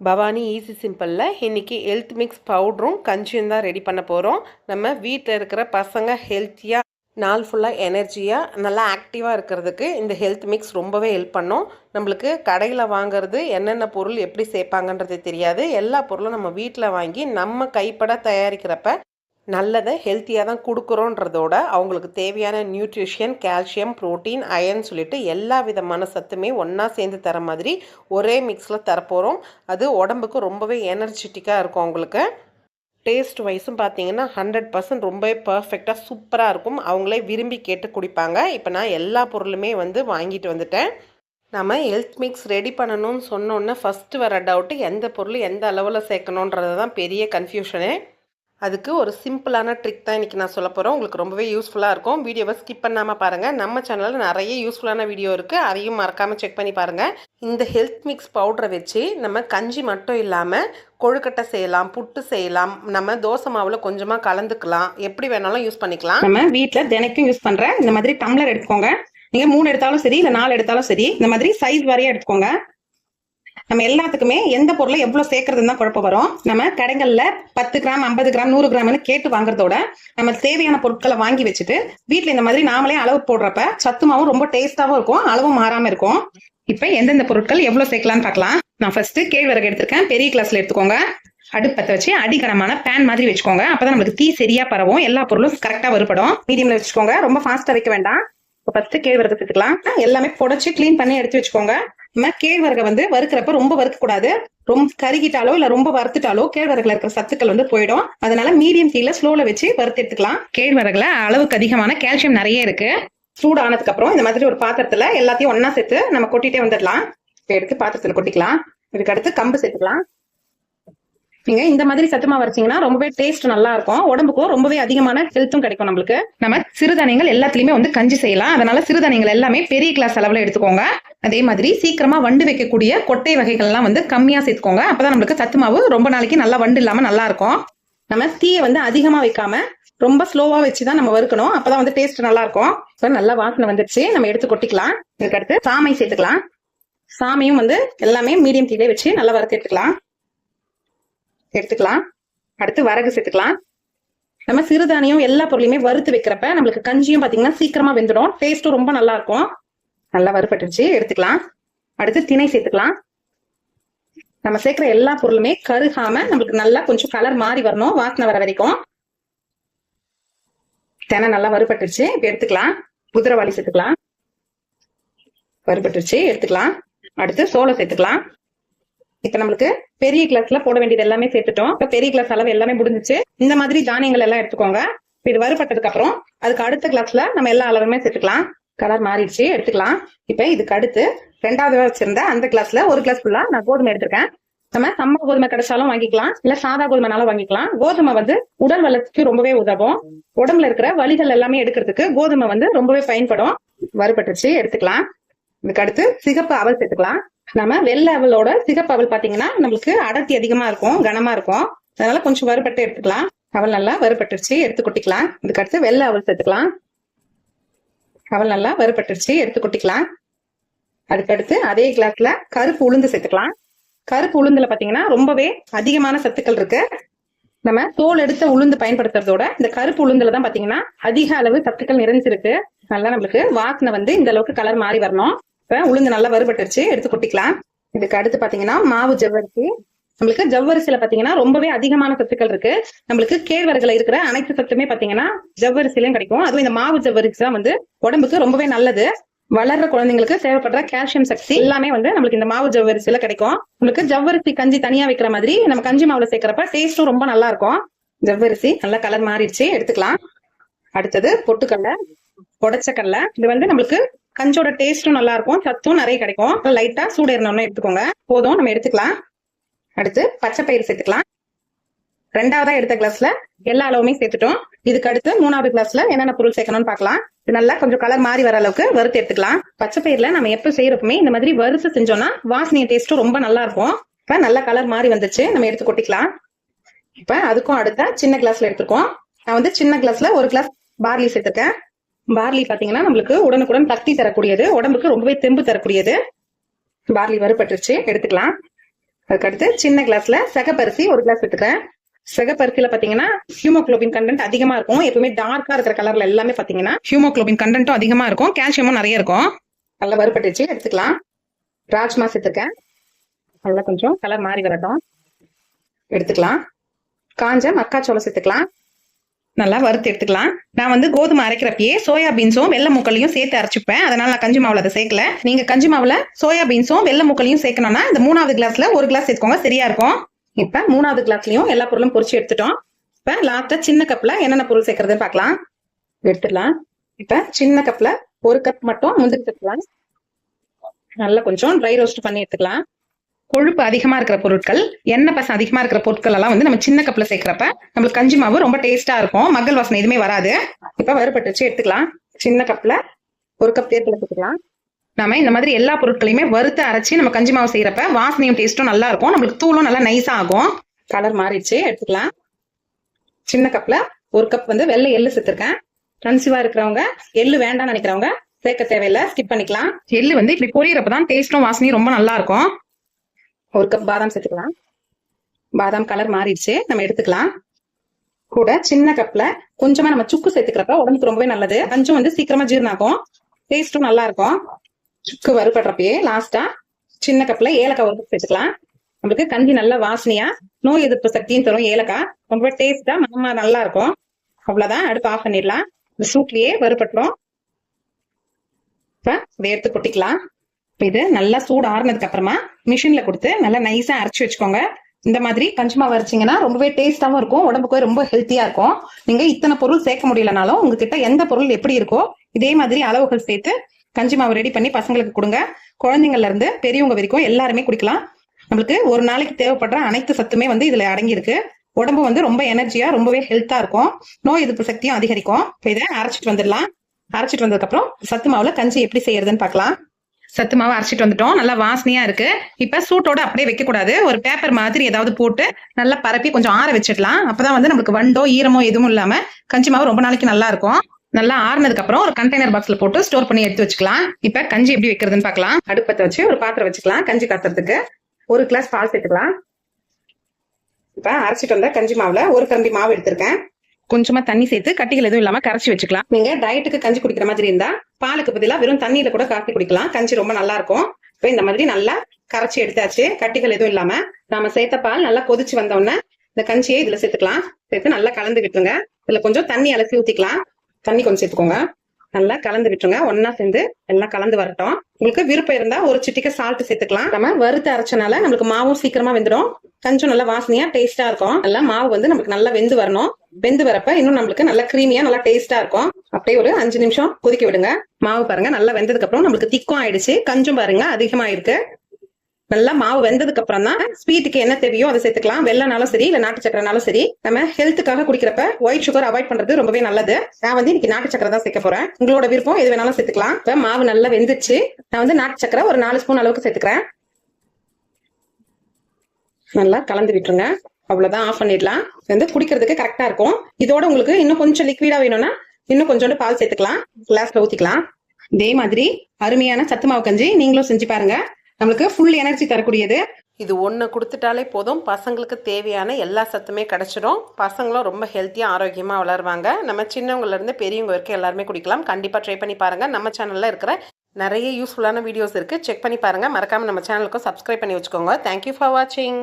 Bhavani easy சிம்பிளில் இன்றைக்கி health mix பவுடரும் கஞ்சியும் தான் ரெடி பண்ண போகிறோம் நம்ம வீட்டில் இருக்கிற பசங்க ஹெல்த்தியாக நாள் ஃபுல்லாக எனர்ஜியாக நல்லா ஆக்டிவாக இருக்கிறதுக்கு இந்த ஹெல்த் மிக்ஸ் ரொம்பவே ஹெல்ப் பண்ணும். நம்மளுக்கு கடையில் வாங்குறது என்னென்ன பொருள் எப்படி சேர்ப்பாங்கன்றது தெரியாது. எல்லா பொருளும் நம்ம வீட்டில் வாங்கி நம்ம கைப்பட தயாரிக்கிறப்ப நல்லதை ஹெல்த்தியாக தான் கொடுக்குறோன்றதோட அவங்களுக்கு தேவையான நியூட்ரிஷன் கால்சியம் புரோட்டீன் அயன் சொல்லிட்டு எல்லா விதமான சத்துமே ஒன்றா சேர்ந்து தர மாதிரி ஒரே மிக்ஸில் தரப்போகிறோம் அது உடம்புக்கு ரொம்பவே எனர்ஜெட்டிக்காக இருக்கும் அவங்களுக்கு. டேஸ்ட் வைஸும் பார்த்தீங்கன்னா ஹண்ட்ரட் பர்சன்ட் ரொம்பவே பர்ஃபெக்டாக சூப்பராக இருக்கும். அவங்களே விரும்பி கேட்டு குடிப்பாங்க. இப்போ நான் எல்லா பொருளுமே வந்து வாங்கிட்டு வந்துட்டேன். நம்ம ஹெல்த் மிக்ஸ் ரெடி பண்ணணும்னு சொன்னோன்னே ஃபஸ்ட்டு வர டவுட்டு எந்த பொருள் எந்த அளவில் சேர்க்கணுன்றது தான் பெரிய கன்ஃபியூஷனே அதுக்கு ஒரு சிம்பிளான ட்ரிக் தான் இன்றைக்கி நான் சொல்ல போகிறோம் உங்களுக்கு ரொம்பவே யூஸ்ஃபுல்லாக இருக்கும். வீடியோவை ஸ்கிப் பண்ணாமல் பாருங்கள் நம்ம சேனலில் நிறைய யூஸ்ஃபுல்லான வீடியோ இருக்குது அதையும் மறக்காமல் செக் பண்ணி பாருங்கள் இந்த ஹெல்த் மிக்ஸ் பவுடரை வச்சு நம்ம கஞ்சி மட்டும் இல்லாமல் கொழுக்கட்டை செய்யலாம் புட்டு செய்யலாம். நம்ம தோசை மாவில் கொஞ்சமாக கலந்துக்கலாம். எப்படி வேணாலும் யூஸ் பண்ணிக்கலாம். நம்ம வீட்டில் தினைக்கும் யூஸ் பண்ணுற இந்த மாதிரி டம்ளர் எடுத்துக்கோங்க. நீங்கள் மூணு எடுத்தாலும் சரி இல்லை நாலு எடுத்தாலும் சரி இந்த மாதிரி சைஸ் வாரியா எடுத்துக்கோங்க. நம்ம எல்லாத்துக்குமே எந்த பொருளை எவ்வளவு சேர்க்கறதுன்னு தான் குழப்பம் வரும். நம்ம கடைகள்ல பத்து கிராம் ஐம்பது கிராம் நூறு கிராம்னு கேட்டு வாங்குறதோட நம்ம தேவையான பொருட்களை வாங்கி வச்சுட்டு வீட்டில் இந்த மாதிரி நாமளே அளவு போடுறப்ப சத்துமாவும் ரொம்ப டேஸ்டாவும் இருக்கும் அளவும் மாறாம இருக்கும். இப்ப எந்தெந்த பொருட்கள் எவ்வளவு சேர்க்கலாம்னு பார்க்கலாம். நான் ஃபர்ஸ்ட் கேழ்வரகு எடுத்திருக்கேன். பெரிய கிளாஸ்ல எடுத்துக்கோங்க. அடுப்பத்தை வச்சு அடிகனமான பேன் மாதிரி வச்சுக்கோங்க. அப்பதான் நம்மளுக்கு தீ சரியா பரவும். எல்லா பொருளும் கரெக்டா வருபடும் மீடியம்ல வச்சுக்கோங்க. ரொம்ப ஃபாஸ்டா வைக்க வேண்டாம். இப்போ ஃபர்ஸ்ட் கேழ்வரகு எடுத்துக்கலாம். எல்லாமே புடச்சு க்ளீன் பண்ணி எடுத்து வச்சுக்கோங்க. நம்ம கேழ்வரகை வந்து வறுக்கிறப்ப ரொம்ப வறுக்க கூடாது ரொம்ப கருகிட்டாலோ இல்ல ரொம்ப வறுத்துட்டாலோ கேழ்வரகுல இருக்கிற சத்துக்கள் வந்து போயிடும். அதனால மீடியம் தீல ஸ்லோல வச்சு வறுத்து எடுத்துக்கலாம். கேழ்வரகுல அளவுக்கு அதிகமான கால்சியம் நிறைய இருக்கு. சூடானதுக்கு அப்புறம் இந்த மாதிரி ஒரு பாத்திரத்துல எல்லாத்தையும் ஒன்னா சேர்த்து நம்ம கொட்டிட்டே வந்துடலாம். எடுத்து பாத்திரத்துல கொட்டிக்கலாம். இதுக்கு அடுத்து கம்பு சேர்த்துக்கலாம். நீங்க இந்த மாதிரி சத்துமா வரைச்சீங்கன்னா ரொம்பவே டேஸ்ட் நல்லா இருக்கும். உடம்புக்கும் ரொம்பவே அதிகமான ஹெல்த்தும் கிடைக்கும் நம்மளுக்கு. நம்ம சிறுதானியங்கள் எல்லாத்துலயுமே வந்து கஞ்சி செய்யலாம். அதனால சிறுதானியங்கள் எல்லாமே பெரிய கிளாஸ் அளவுல எடுத்துக்கோங்க. அதே மாதிரி சீக்கிரமாக வண்டு வைக்கக்கூடிய கொட்டை வகைகள்லாம் வந்து கம்மியாக சேர்த்துக்கோங்க. அப்போ தான் நம்மளுக்கு சத்து மாவு ரொம்ப நாளைக்கு நல்லா வண்டு இல்லாமல் நல்லா இருக்கும். நம்ம தீயை வந்து அதிகமாக வைக்காம ரொம்ப ஸ்லோவாக வச்சு தான் நம்ம வறுக்கணும். அப்போ தான் வந்து டேஸ்ட் நல்லா இருக்கும். நல்லா வாசனை வந்துருச்சு. நம்ம எடுத்து கொட்டிக்கலாம். இதுக்கு அடுத்து சாமை சேர்த்துக்கலாம். சாமையும் வந்து எல்லாமே மீடியம் தீயிலே வச்சு நல்லா வறுத்து எடுத்துக்கலாம். எடுத்துக்கலாம். அடுத்து வரகு சேர்த்துக்கலாம். நம்ம சிறுதானியம் எல்லா பொருளையுமே வறுத்து வைக்கிறப்ப நம்மளுக்கு கஞ்சியும் பார்த்தீங்கன்னா சீக்கிரமா வெந்துடும். டேஸ்ட்டும் ரொம்ப நல்லா இருக்கும். நல்லா வறுபட்டுருச்சு. எடுத்துக்கலாம். அடுத்து திணை சேர்த்துக்கலாம். நம்ம சேர்க்குற எல்லா பொருளுமே கருகாம நம்மளுக்கு நல்லா கொஞ்சம் கலர் மாறி வரணும் வாசனை வர வரைக்கும். தினை நல்லா வறுபட்டுருச்சு. இப்போ எடுத்துக்கலாம். குதிரவாளி சேர்த்துக்கலாம். வறுபட்டுருச்சு. எடுத்துக்கலாம். அடுத்து சோளம் சேர்த்துக்கலாம். இப்ப நம்மளுக்கு பெரிய கிளாஸ்ல போட வேண்டியது எல்லாமே சேர்த்துட்டோம். இப்ப பெரிய கிளாஸ் அளவு எல்லாமே முடிஞ்சிச்சு. இந்த மாதிரி தானியங்கள் எல்லாம் எடுத்துக்கோங்க. இது வறுபட்டதுக்கு அப்புறம் அதுக்கு அடுத்த கிளாஸ்ல நம்ம எல்லா அளவுமே சேர்த்துக்கலாம். கலர் மாறிடுச்சு எடுத்துக்கலாம். இப்போ இதுக்கு அடுத்து ரெண்டாவது வச்சிருந்த அந்த கிளாஸ்ல ஒரு கிளாஸ் ஃபுல்லா நான் கோதுமை எடுத்திருக்கேன். நம்ம சம்ம கோதுமை கிடைச்சாலும் வாங்கிக்கலாம் இல்ல சாதா கோதுமைனாலும் வாங்கிக்கலாம். கோதுமை வந்து உடல் வளர்ச்சிக்கு ரொம்பவே உதவும். உடம்புல இருக்கிற வலிகள் எல்லாமே எடுக்கிறதுக்கு கோதுமை வந்து ரொம்பவே பயன்படும். வறுபட்டுச்சு எடுத்துக்கலாம். இதுக்கு அடுத்து சிகப்பு அவல் சேர்த்துக்கலாம். நம்ம வெள்ளை அவலோட சிகப்பு அவல் பாத்தீங்கன்னா நம்மளுக்கு அடர்த்தி அதிகமா இருக்கும் கனமா இருக்கும். அதனால கொஞ்சம் வறுபட்டு எடுத்துக்கலாம். அவல் நல்லா வறுபட்டுருச்சு எடுத்து கொட்டிக்கலாம். இதுக்கு அடுத்து வெள்ளை அவல் சேர்த்துக்கலாம். அவள் நல்லா வறுபட்டுருச்சு எடுத்து கொட்டிக்கலாம். அதுக்கடுத்து அதே கிளாஸ்ல கருப்பு உளுந்து சேர்த்துக்கலாம். கருப்பு உளுந்துல பாத்தீங்கன்னா ரொம்பவே அதிகமான சத்துக்கள் இருக்கு. நம்ம தோல் எடுத்த உளுந்து பயன்படுத்துறதோட இந்த கருப்பு உளுந்துல தான் பாத்தீங்கன்னா அதிக அளவு சத்துக்கள் நிறைஞ்சிருக்கு. நல்லா நம்மளுக்கு வாசனை வந்து இந்த அளவுக்கு கலர் மாறி வரணும். இப்ப உளுந்து நல்லா வறுபட்டுருச்சு எடுத்து கொட்டிக்கலாம். இதுக்கு அடுத்து பாத்தீங்கன்னா மாவு ஜவ்வரிசி நம்மளுக்கு ஜவ்வரிசியில பாத்தீங்கன்னா ரொம்பவே அதிகமான சத்துக்கள் இருக்கு. நம்மளுக்கு கேழ்வரகுல இருக்கிற அனைத்து சத்துமே பாத்தீங்கன்னா ஜவ்வரிசிலையும் கிடைக்கும். அதுவும் இந்த மாவு ஜவ்வரிசி தான் வந்து உடம்புக்கு ரொம்பவே நல்லது. வளர்ற குழந்தைங்களுக்கு தேவைப்படுற கால்சியம் சக்தி எல்லாமே வந்து நம்மளுக்கு இந்த மாவு ஜவ்வரிசியில கிடைக்கும். நம்மளுக்கு ஜவ்வரிசி கஞ்சி தனியா வைக்கிற மாதிரி நம்ம கஞ்சி மாவுல சேர்க்கிறப்ப டேஸ்டும் ரொம்ப நல்லா இருக்கும். ஜவ்வரிசி நல்லா கலர் மாறிடுச்சு. எடுத்துக்கலாம். அடுத்தது பொட்டுக்கடலை உடச்ச கடலை இது வந்து நம்மளுக்கு கஞ்சோட டேஸ்டும் நல்லா இருக்கும். சத்தும் நிறைய கிடைக்கும். லைட்டா சூடு இருந்தோம்னு எடுத்துக்கோங்க. போதும். நம்ம எடுத்துக்கலாம். அடுத்து பச்சை பயிறு சேர்த்துக்கலாம். ரெண்டாவதா எடுத்த கிளாஸ்ல எல்லா அளவுமே சேர்த்துட்டோம். இதுக்கு அடுத்து மூணாவது கிளாஸ்ல என்னென்ன பொருள் சேர்க்கணும்னு பார்க்கலாம். நல்லா கொஞ்சம் கலர் மாறி வர அளவுக்கு வறுத்து எடுத்துக்கலாம். பச்சை பயிர்ல நம்ம எப்ப செய்யறப்பமே இந்த மாதிரி வறுத்து செஞ்சோம்னா வாசனைய டேஸ்ட்டும் ரொம்ப நல்லா இருக்கும். இப்ப நல்ல கலர் மாறி வந்துச்சு. நம்ம எடுத்து கொட்டிக்கலாம். இப்ப அதுக்கும் அடுத்த சின்ன கிளாஸ்ல எடுத்துருக்கோம். நான் வந்து சின்ன கிளாஸ்ல ஒரு கிளாஸ் பார்லி சேர்த்துருக்கேன். பார்லி பாத்தீங்கன்னா நம்மளுக்கு உடனுக்குடன் சக்தி தரக்கூடியது. உடம்புக்கு ரொம்பவே தெம்பு தரக்கூடியது. பார்லி வறுபட்டுருச்சு. எடுத்துக்கலாம். அதுக்கடுத்து சின்ன கிளாஸ்ல சகப்பரிசி ஒரு கிளாஸ் எடுத்துக்கிறேன். செகப்பரிசியில பாத்தீங்கன்னா ஹியூமோக்ளோபின் கண்டென்ட் அதிகமா இருக்கும். எப்பவுமே டார்க்கா இருக்கிற கலர்ல எல்லாமே பாத்தீங்கன்னா ஹியூமோக்ளோபின் கண்டென்ட்டும் அதிகமா இருக்கும். கால்சியமும் நிறைய இருக்கும். நல்லா வறுபட்டுச்சு எடுத்துக்கலாம். ராஜ்மா சேர்த்துருக்கேன். நல்லா கொஞ்சம் கலர் மாறி வரட்டும். எடுத்துக்கலாம். காஞ்ச மக்காச்சோளம் சேர்த்துக்கலாம். நல்லா வறுத்து எடுத்துக்கலாம். நான் வந்து கோதுமை அரைக்கிறப்பயே சோயா பீன்ஸும் வெள்ளை முக்களையும் சேர்த்து அரைச்சிப்பேன். அதனால நான் கஞ்சி மாவுல அதை சேர்க்கல. நீங்க கஞ்சி மாவுல சோயா பீன்ஸும் வெள்ளை முக்களையும் சேர்க்கணும்னா இந்த மூணாவது கிளாஸ்ல ஒரு கிளாஸ் சேர்த்துக்கோங்க. சரியா இருக்கும். இப்ப மூணாவது கிளாஸ்லயும் எல்லா பொருளும் பொறிச்சு எடுத்துட்டோம். இப்ப லாஸ்டா சின்ன கப்ல என்னென்ன பொருள் சேர்க்கறதுன்னு பார்க்கலாம். எடுத்துடலாம். இப்ப சின்ன கப்ல ஒரு கப் மட்டும் முந்திரி சேர்த்துக்கலாம் நல்லா கொஞ்சம் ட்ரை ரோஸ்ட் பண்ணி எடுத்துக்கலாம். கொழுப்பு அதிகமா இருக்கிற பொருட்கள் எண்ணெய் பசம் அதிகமா இருக்கிற பொருட்கள் எல்லாம் வந்து நம்ம சின்ன கப்ல சேர்க்கிறப்ப நம்மளுக்கு கஞ்சி மாவு ரொம்ப டேஸ்டா இருக்கும். மக்கள் வாசனை எதுவுமே வராது. இப்ப வறுபட்டுச்சு எடுத்துக்கலாம். சின்ன கப்ல ஒரு கப் தேர்தல் எடுத்துக்கலாம். நாம இந்த மாதிரி எல்லா பொருட்களையுமே வறுத்து அரைச்சு நம்ம கஞ்சி மாவு செய்யறப்ப வாசனையும் டேஸ்ட்டும் நல்லா இருக்கும். நம்மளுக்கு தூளும் நல்லா நைஸா ஆகும். கலர் மாறிடுச்சு. எடுத்துக்கலாம். சின்ன கப்ல ஒரு கப் வந்து வெள்ளை எள்ளு சேர்த்துருக்கேன். கன்சிவா இருக்கிறவங்க எள்ளு வேண்டாம்னு நினைக்கிறவங்க சேர்க்க தேவையில்லை. ஸ்கிப் பண்ணிக்கலாம். எள்ளு வந்து இப்படி பொரியறப்பதான் டேஸ்டும் வாசனையும் ரொம்ப நல்லா இருக்கும். ஒரு கப் பாதாம் சேர்த்துக்கலாம். பாதாம் கலர் மாறிடுச்சு. நம்ம எடுத்துக்கலாம். கூட சின்ன கப்ல கொஞ்சமா நம்ம சுக்கு சேர்த்துக்கிறப்ப உடம்புக்கு ரொம்பவே நல்லது. கொஞ்சம் வந்து சீக்கிரமா ஜீர்ணாகும். டேஸ்டும் நல்லா இருக்கும். சுக்கு வறுபடுறப்பயே லாஸ்டா சின்ன கப்ல ஏலக்காய் ஒரு கப் சேர்த்துக்கலாம். நம்மளுக்கு கஞ்சி நல்ல வாசனையா நோய் எதிர்ப்பு சக்தியும் தரும் ஏலக்காய். ரொம்ப டேஸ்டா நம்ம நல்லா இருக்கும். அவ்வளவுதான். அடுப்பு ஆஃப் பண்ணிடலாம். இந்த சூட்லயே வறுபட்டுரும். இப்ப வேர்த்து கொட்டிக்கலாம். இது நல்லா சூடு ஆறுனதுக்கு அப்புறமா மிஷின்ல கொடுத்து நல்லா நைஸா அரைச்சு வச்சுக்கோங்க. இந்த மாதிரி கஞ்சிமா மாவு ரொம்பவே டேஸ்டாவும் இருக்கும் உடம்புக்கு ரொம்ப ஹெல்த்தியா இருக்கும். நீங்க இத்தனை பொருள் சேர்க்க முடியலனாலும் உங்ககிட்ட எந்த பொருள் எப்படி இருக்கோ இதே மாதிரி அளவுகள் சேர்த்து கஞ்சி மாவு ரெடி பண்ணி பசங்களுக்கு கொடுங்க. குழந்தைங்கள்ல இருந்து பெரியவங்க வரைக்கும் எல்லாருமே குடிக்கலாம். நம்மளுக்கு ஒரு நாளைக்கு தேவைப்படுற அனைத்து சத்துமே வந்து இதுல அடங்கியிருக்கு. உடம்பு வந்து ரொம்ப எனர்ஜியா ரொம்பவே ஹெல்த்தா இருக்கும். நோய் எதிர்ப்பு சக்தியும் அதிகரிக்கும். இப்ப இதை அரைச்சிட்டு வந்துடலாம். அரைச்சிட்டு வந்ததுக்கு அப்புறம் சத்து மாவுல கஞ்சி எப்படி செய்யறதுன்னு பார்க்கலாம். சத்து மாவு அரைச்சிட்டு வந்துட்டோம். நல்லா வாசனையா இருக்கு. இப்ப சூட்டோட அப்படியே வைக்கக்கூடாது. ஒரு பேப்பர் மாதிரி ஏதாவது போட்டு நல்லா பரப்பி கொஞ்சம் ஆற வச்சிடலாம். அப்பதான் வந்து நமக்கு வண்டோ ஈரமோ எதுவும் இல்லாம கஞ்சி மாவு ரொம்ப நாளைக்கு நல்லா இருக்கும். நல்லா ஆறுனதுக்கு அப்புறம் ஒரு கண்டெய்னர் பாக்ஸ்ல போட்டு ஸ்டோர் பண்ணி எடுத்து வச்சுக்கலாம். இப்ப கஞ்சி எப்படி வைக்கிறதுன்னு பார்க்கலாம். அடுப்பத்தை வச்சு ஒரு பாத்திரம் வச்சுக்கலாம். கஞ்சி காத்துறதுக்கு ஒரு கிளாஸ் பால் சேர்த்துக்கலாம். இப்ப அரைச்சிட்டு வந்த கஞ்சி மாவுல ஒரு கரண்டி மாவு எடுத்திருக்கேன். கொஞ்சமா தண்ணி சேர்த்து கட்டிகள் எதுவும் இல்லாம கரைச்சி வச்சுக்கலாம். நீங்க டயட்டுக்கு கஞ்சி குடிக்கிற மாதிரி இருந்தா பாலுக்கு பதிலா வெறும் தண்ணியில கூட காட்டி குடிக்கலாம். கஞ்சி ரொம்ப நல்லா இருக்கும். இப்போ இந்த மாதிரி நல்லா கரைச்சி எடுத்தாச்சு. கட்டிகள் எதுவும் இல்லாம நாம சேர்த்த பால் நல்லா கொதிச்சு வந்த உடனே இந்த கஞ்சியை இதுல சேர்த்துக்கலாம். சேர்த்து நல்லா கலந்து விட்டுருங்க. இதுல கொஞ்சம் தண்ணி அலசி ஊத்திக்கலாம். தண்ணி கொஞ்சம் சேர்த்துக்கோங்க. நல்லா கலந்து விட்டுருங்க. ஒன்னா சேர்ந்து எல்லாம் கலந்து வரட்டும். உங்களுக்கு விருப்பம் இருந்தா ஒரு சிட்டிக்க சால்ட் சேர்த்துக்கலாம். நம்ம வறுத்து அரைச்சனால நம்மளுக்கு மாவும் சீக்கிரமா வெந்துடும். கஞ்சும் நல்லா வாசனையா டேஸ்டா இருக்கும். நல்லா மாவு வந்து நமக்கு நல்லா வெந்து வரணும். வெந்து வரப்ப இன்னும் நம்மளுக்கு நல்லா கிரீமியா நல்லா டேஸ்டா இருக்கும். அப்படியே ஒரு அஞ்சு நிமிஷம் கொதிக்க விடுங்க. மாவு பாருங்க நல்லா வெந்ததுக்கு அப்புறம் நம்மளுக்கு திக்கும் ஆயிடுச்சு. கஞ்சும் பாருங்க அதிகமா இருக்கு நல்லா மாவு வெந்ததுக்கு அப்புறம் தான் ஸ்வீட்டுக்கு என்ன தேவையோ அதை சேர்த்துக்கலாம். வெள்ளனாலும் சரி இல்ல நாட்டு சக்கரைனாலும் சரி நம்ம ஹெல்த்துக்காக குடிக்கிறப்ப ஒயிட் சுகர் அவாய்ட் பண்றது ரொம்பவே நல்லது. நான் வந்து இன்னைக்கு நாட்டு சக்கரை தான் சேர்க்க போறேன். உங்களோட விருப்பம் எது வேணாலும் சேர்த்துக்கலாம். இப்ப மாவு நல்லா வெந்துச்சு. நான் வந்து நாட்டு சக்கரை ஒரு நாலு ஸ்பூன் அளவுக்கு சேர்த்துக்கிறேன். நல்லா கலந்து விட்டுருங்க. அவ்வளவுதான் ஆஃப் பண்ணிடலாம். வந்து குடிக்கிறதுக்கு கரெக்டா இருக்கும். இதோட உங்களுக்கு இன்னும் கொஞ்சம் லிக்விடா வேணும்னா இன்னும் கொஞ்சோண்டு பால் சேர்த்துக்கலாம். கிளாஸ்ல ஊத்திக்கலாம். இதே மாதிரி அருமையான சத்து மாவு கஞ்சி நீங்களும் செஞ்சு பாருங்க. நம்மளுக்கு ஃபுல் எனர்ஜி தரக்கூடியது. இது ஒன்று கொடுத்துட்டாலே போதும். பசங்களுக்கு தேவையான எல்லா சத்துமே கிடச்சிடும் பசங்களும் ரொம்ப ஹெல்த்தியாக ஆரோக்கியமாக வளருவாங்க. நம்ம சின்னவங்கலேருந்து பெரியவங்க வரைக்கும் எல்லாருமே குடிக்கலாம். கண்டிப்பாக ட்ரை பண்ணி பாருங்கள் நம்ம சேனலில் இருக்கிற நிறைய யூஸ்ஃபுல்லான வீடியோஸ் இருக்குது செக் பண்ணி பாருங்கள் மறக்காமல் நம்ம சேனலுக்கும் சப்ஸ்கிரைப் பண்ணி வச்சுக்கோங்க. தேங்க்யூ ஃபார் வாட்சிங்